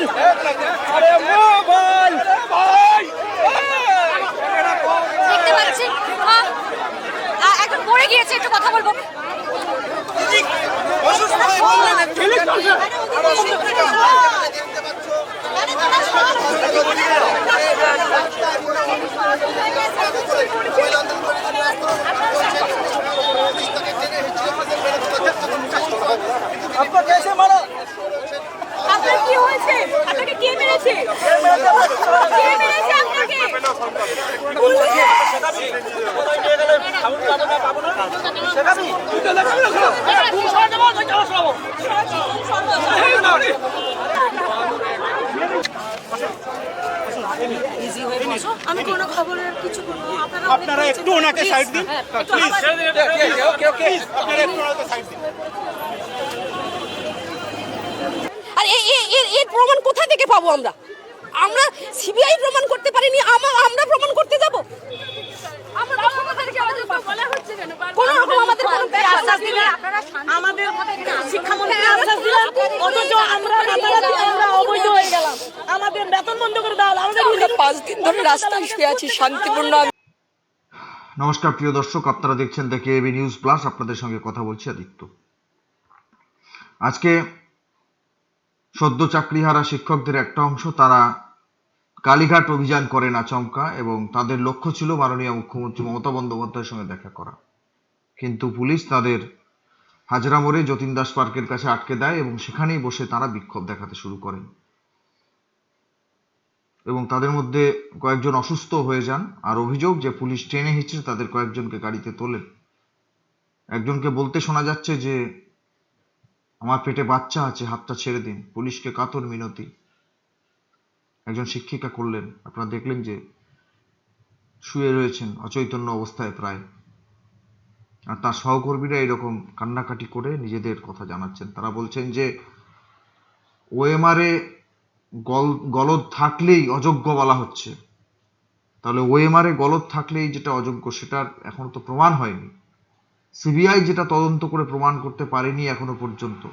শিক্ষক আরে মোবাইল ভাই। দেখতে পাচ্ছি আহ, আহ, পড়ে গিয়েছে একটু কথা বলব। আপনার কি হয়েছে আপনাকে কে মেরেছে কে মেরেছে আপনাকে আমি কোনো খবরের কিছু আপনারা আপনারা একটু ওনাকে সাইড দিন। প্লিজ ওকে ওকে আপনারা একটু ওনাকে সাইড দিন। আর এই এই- এর প্রমাণ কোথা থেকে পাবো আমরা? আমরা সিবিআই প্রমাণ করতে পারিনি আমরা আমরা প্রমাণ করতে যাব? আমরা কোথা থেকে আমাদের বলা হচ্ছে কেন কোনো রকম আমাদের আশ্বাস দিলেন। আমাদের শিক্ষামন্ত্রী আশ্বাস দিলেন অথচ আমরা আমরা অবৈধ হয়ে গেলাম। আমাদের বেতন বন্ধ করে দেওয়া আমাদের পাঁচ দিন ধরে রাস্তায় শুয়ে আছি শান্তিপূর্ণ নমস্কার প্রিয় দর্শক আপনারা দেখছেন দেখে এবি নিউজ প্লাস আপনাদের সঙ্গে কথা বলছি আদিত্য। আজকে সদ্য চাকরিহারা শিক্ষকদের একটা অংশ তারা কালীঘাট অভিযান করেন আচমকা এবং তাদের লক্ষ্য ছিল মাননীয় মুখ্যমন্ত্রী মমতা বন্দ্যোপাধ্যায়ের সঙ্গে দেখা করা। কিন্তু পুলিশ তাদের হাজরা মোড়ে যতীন দাস পার্কের কাছে আটকে দেয় এবং সেখানেই বসে তারা বিক্ষোভ দেখাতে শুরু করেন। এবং তাদের মধ্যে কয়েকজন অসুস্থ হয়ে যান আর অভিযোগ যে পুলিশ টেনে হিচড়ে তাদের কয়েকজনকে গাড়িতে তোলেন। একজনকে বলতে শোনা যাচ্ছে যে, আমার পেটে বাচ্চা আছে, হাতটা ছেড়ে দিন। পুলিশকে কাতর মিনতি। একজন শিক্ষিকা করলেন, আপনারা দেখলেন যে শুয়ে রয়েছেন, অচৈতন্য অবস্থায় প্রায়। তার সহকর্মীরা এরকম কান্নাকাটি করে নিজেদের কথা জানাচ্ছেন। তারা বলছেন যে, ওএমআরে গল, গলদ থাকলেই অযোগ্য বলা হচ্ছে। তাহলে ওএমআরে গলদ থাকলেই যেটা অযোগ্য, সেটার এখনও তো প্রমাণ হয়নি। সিবিআই যেটা তদন্ত করে প্রমাণ করতে পারেনি এখনও পর্যন্ত।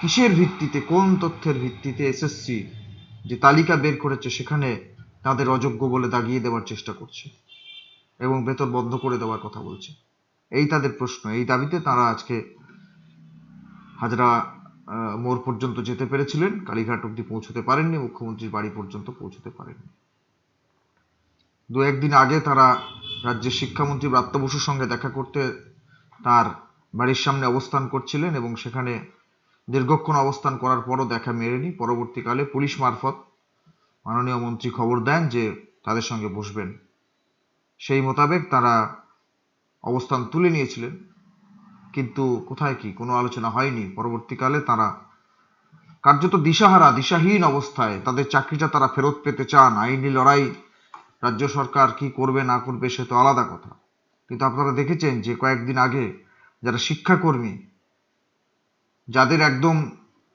কিসের ভিত্তিতে, কোন তথ্যের ভিত্তিতে এসএসসি যে তালিকা বের করেছে সেখানে তাদের অযোগ্য বলে দাগিয়ে দেওয়ার চেষ্টা করছে এবং বেতন বন্ধ করে দেওয়ার কথা বলছে? এই তাদের প্রশ্ন, এই দাবিতে তারা আজকে হাজরা মোড় পর্যন্ত যেতে পেরেছিলেন। কালীঘাট অব্দি পৌঁছতে পারেননি, মুখ্যমন্ত্রীর বাড়ি পর্যন্ত পৌঁছতে পারেননি। দু একদিন আগে তারা রাজ্যের শিক্ষামন্ত্রী ব্রাত্য বসুর সঙ্গে দেখা করতে তার বাড়ির সামনে অবস্থান করছিলেন এবং সেখানে দীর্ঘক্ষণ অবস্থান করার পরও দেখা মেলেনি। পরবর্তীকালে পুলিশ মারফত মাননীয় মন্ত্রী খবর দেন যে তাদের সঙ্গে বসবেন। সেই মোতাবেক তারা অবস্থান তুলে নিয়েছিলেন। কিন্তু কোথায় কি কোনো আলোচনা হয়নি। পরবর্তীকালে তারা কার্যত দিশাহারা, দিশাহীন অবস্থায় তাদের চাকরিটা তারা ফেরত পেতে চান। আইনি লড়াই রাজ্য সরকার কি করবে, না করবে, সে তো আলাদা কথা। কিন্তু আপনারা দেখেছেন যে কয়েকদিন আগে যারা শিক্ষাকর্মী, যাদের একদম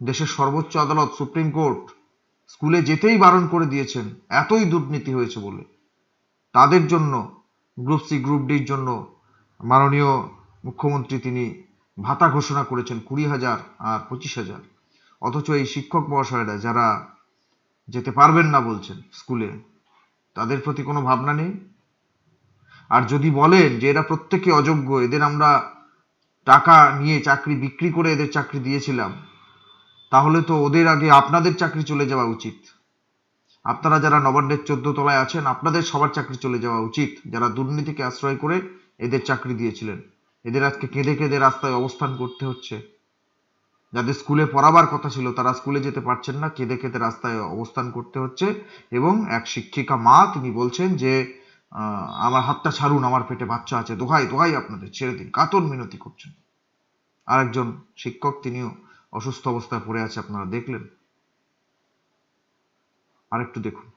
দেশের সর্বোচ্চ আদালত, সুপ্রিম কোর্ট, স্কুলে যেতেই বারণ করে দিয়েছেন, এতই দুর্নীতি হয়েছে বলে, তাদের জন্য, গ্রুপ সি, গ্রুপ ডির জন্য মাননীয় মুখ্যমন্ত্রী তিনি ভাতা ঘোষণা করেছেন কুড়ি হাজার আর পঁচিশ হাজার। অথচ এই শিক্ষক মহাশয়রা যারা যেতে পারবেন না বলছেন স্কুলে, তাদের প্রতি কোনো ভাবনা নেই? আর যদি বলেন যে এরা প্রত্যেকে অযোগ্য, এদের আমরা টাকা নিয়ে চাকরি বিক্রি করে এদের চাকরি দিয়েছিলাম, তাহলে তো ওদের আগে আপনাদের চাকরি চলে যাওয়া উচিত। আপনারা যারা নবান্নের চোদ্দ তলায় আছেন, আপনাদের সবার চাকরি চলে যাওয়া উচিত। যারা দুর্নীতিকে আশ্রয় করে এদের চাকরি দিয়েছিলেন। এদের আজকে কেঁদে কেঁদে রাস্তায় অবস্থান করতে হচ্ছে। যাদের স্কুলে পড়াবার কথা ছিল, তারা স্কুলে যেতে পারছেন না, কেঁদে কেঁদে রাস্তায় অবস্থান করতে হচ্ছে এবং এক শিক্ষিকা মা তিনি বলছেন যে আমার হাতটা ছাড়ুন, আমার পেটে বাচ্চা আছে, দোহাই দোহাই আপনাদের, ছেড়ে দিন, কাতর মিনতি করছেন। আরেকজন শিক্ষক তিনিও অসুস্থ অবস্থায় পড়ে আছে, আপনারা দেখলেন। আর একটু দেখুন।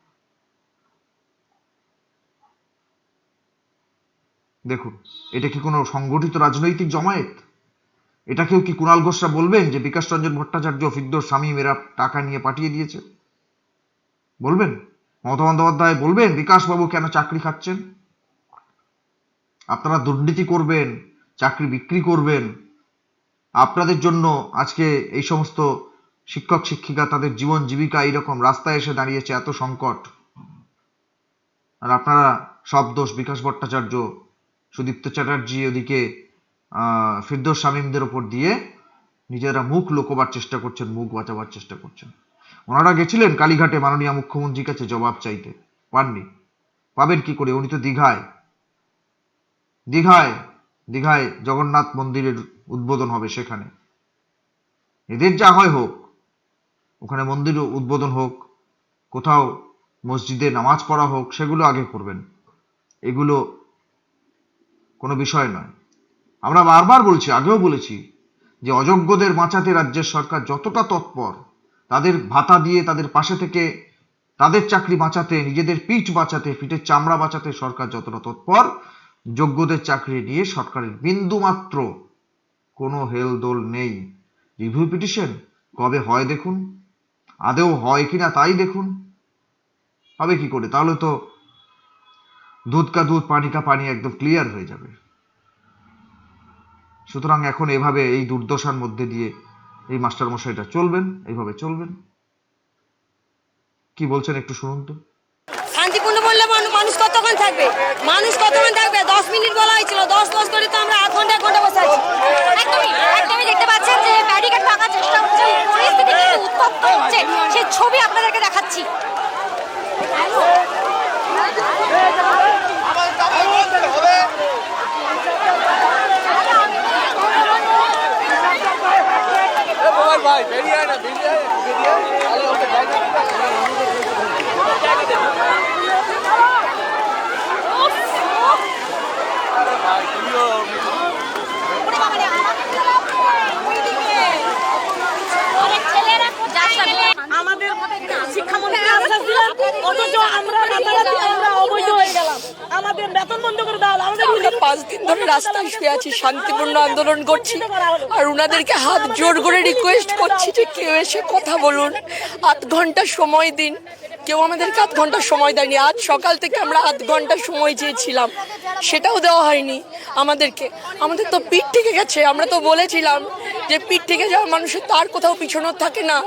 দেখুন, এটা কি কোনো সংগঠিত রাজনৈতিক জমায়েত? এটাকেও কি কুণাল ঘোষরা বলবেন যে বিকাশ রঞ্জন ভট্টাচার্য ফিদ্দোর স্বামী মেয়েরা টাকা নিয়ে পাঠিয়ে দিয়েছে? বলবেন? মমতা বন্দ্যোপাধ্যায় বলবেন, বিকাশবাবু কেন চাকরি খাচ্ছেন? আপনারা দুর্নীতি করবেন, চাকরি বিক্রি করবেন। আপনাদের জন্য আজকে এই সমস্ত শিক্ষক, শিক্ষিকা তাদের জীবন জীবিকা এইরকম রাস্তায় এসে দাঁড়িয়েছে, এত সংকট। আর আপনারা সব দোষ বিকাশ ভট্টাচার্য সুদীপ্ত চ্যাটার্জি ওদিকে ফিরদৌস শামীমদের ওপর দিয়ে নিজেরা মুখ লোকবার চেষ্টা করছেন, মুখ বাঁচাবার চেষ্টা করছেন। ওনারা গেছিলেন কালীঘাটে, মাননীয় মুখ্যমন্ত্রীর কাছে জবাব চাইতে। পাননি। পাবেন কি করে? উনি তো দীঘায়। দীঘায় দীঘায় জগন্নাথ মন্দিরের উদ্বোধন হবে সেখানে। এদের যা হয় হোক, ওখানে মন্দির উদ্বোধন হোক, কোথাও মসজিদে নামাজ পড়া হোক, সেগুলো আগে করবেন। এগুলো কোনো বিষয় নয়। আমরা বারবার বলছি, আগেও বলেছি যে অযোগ্যদের বাঁচাতে রাজ্যের সরকার যতটা তৎপর, তাদের ভাতা দিয়ে তাদের পাশে থেকে তাদের চাকরি বাঁচাতে, নিজেদের পিঠ বাঁচাতে, পিঠের চামড়া বাঁচাতে সরকার যতটা তৎপর, যোগ্যদের চাকরি নিয়ে সরকারের বিন্দু মাত্র কোনো হেলদোল নেই। Review petition? কবে হয় দেখুন। আদেও হয় কিনা তাই দেখুন। হবে কি করে? তাহলে তো দুধ কা দুধ, পানি কা পানি একদম ক্লিয়ার হয়ে যাবে। সুতরাং এখন এভাবে এই দুর্দশার মধ্যে দিয়ে এই মাস্টার মশাইটা চলবেন, এইভাবে চলবেন। কি বলছেন একটু শুনুন তো। শান্তিপূর্ণ বললে মানুষ কতক্ষণ থাকবে? মানুষ কতক্ষণ থাকবে? দশ মিনিট বলা হয়েছিল। দশ দশ করে তো আমরা আধ ঘণ্টা ঘণ্টা বসে আছি। একদমই একদমই দেখতে পাচ্ছেন যে ব্যারিকেড ভাঙার চেষ্টা হচ্ছে। পরিস্থিতি কিন্তু উত্তপ্ত হচ্ছে। সেই ছবি আপনাদেরকে দেখাচ্ছি মোবাইল ভাই বেরিয়ে আয় না বেরিয়ে আয় বেরিয়ে আয় তাহলে ওকে জায়গা দিতে হবে। জায়গা দে। আরে ভাই তুমিও আমাদের শিক্ষামন্ত্রী আশ্বাস দিলেন অথচ আমরা রাতারাতি আমরা অবৈধ হয়ে গেলাম আমাদের বেতন বন্ধ করে হলো আমাদের আমরা পাঁচ দিন ধরে রাস্তায় শুয়ে আছি শান্তিপূর্ণ আন্দোলন করছি। আর ওনাদেরকে হাত জোর করে রিকোয়েস্ট করছি যে কেউ এসে কথা বলুন। আধ ঘণ্টা সময় দিন। কেউ আমাদেরকে আধ ঘণ্টা সময় দেয়নি। আজ সকাল থেকে আমরা আধ ঘণ্টা সময় চেয়েছিলাম। সেটাও দেওয়া হয়নি আমাদেরকে। আমাদের তো পিঠ থেকে গেছে। আমরা তো বলেছিলাম যে পিঠ থেকে যাওয়া মানুষের তার কোথাও পিছনে থাকে না।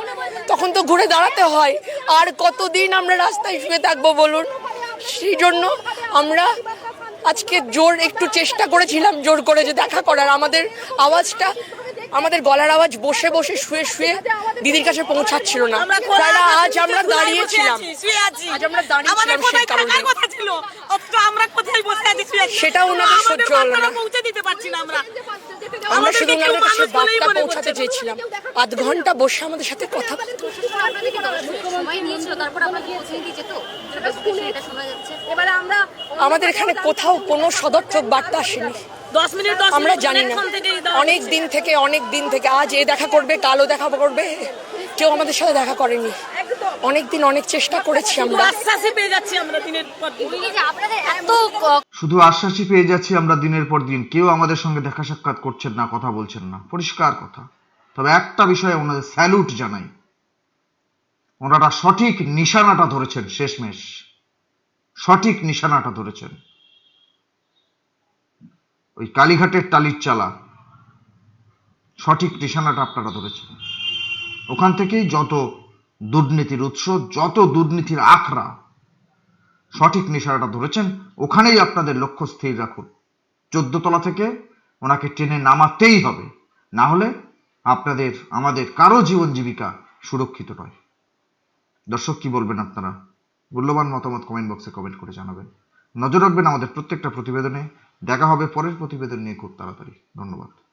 তখন তো ঘুরে দাঁড়াতে হয়। আর কতদিন আমরা রাস্তায় শুয়ে থাকব বলুন? সেই জন্য আমরা আজকে জোর একটু চেষ্টা করেছিলাম জোর করে যে দেখা করার আমাদের আওয়াজটা আমাদের গলার আওয়াজ বসে বসে শুয়ে শুয়ে দিদির কাছে পৌঁছাচ্ছিল না তারা আজ আমরা দাঁড়িয়েছিলাম। আজ আমরা দাঁড়িয়েছিলাম সেই কারণে। সেটা ওনাদের সহ্য হলো না। আমরা শুধু ওনাদের বার্তা পৌঁছাতে চেয়েছিলাম। আধ ঘণ্টা বসে আমাদের সাথে কথা আমাদের এখানে কোথাও কোনো সদর্থক বার্তা আসেনি। আমরা জানি না। অনেক দিন থেকে অনেক দিন থেকে আজ এ দেখা করবে কালও দেখা করবে। কেউ আমাদের সাথে দেখা করেনি। অনেক দিন অনেক চেষ্টা করেছি আমরা। আশ্বাসই পেয়ে যাচ্ছি আমরা দিনের পর দিন। আপনাদের এত শুধু আশ্বাসই পেয়ে যাচ্ছি আমরা দিনের পর দিন। কেউ আমাদের সঙ্গে দেখা সাক্ষাৎ করছেন না কথা বলছেন না। পরিষ্কার কথা। তবে একটা বিষয়ে ওনাদের স্যালুট জানাই। ওনারা সঠিক নিশানাটা ধরেছেন শেষমেশ। সঠিক নিশানাটা ধরেছেন। ওই কালীঘাটের টালির চালা। সঠিক নিশানাটা আপনারা ধরেছেন। ওখান থেকেই যত দুর্নীতির উৎস, যত দুর্নীতির আখড়া, সঠিক নিশানাটা ধরেছেন, ওখানেই আপনাদের লক্ষ্য স্থির রাখুন। চোদ্দ তলা থেকে ওনাকে টেনে নামাতেই হবে, না হলে আপনাদের, আমাদের কারও জীবন জীবিকা সুরক্ষিত নয়। দর্শক, কি বলবেন আপনারা? মূল্যবান মতামত কমেন্ট বক্সে কমেন্ট করে জানাবেন। নজর রাখবেন আমাদের প্রত্যেকটা প্রতিবেদনে। দেখা হবে পরের প্রতিবেদন নিয়ে খুব তাড়াতাড়ি। ধন্যবাদ।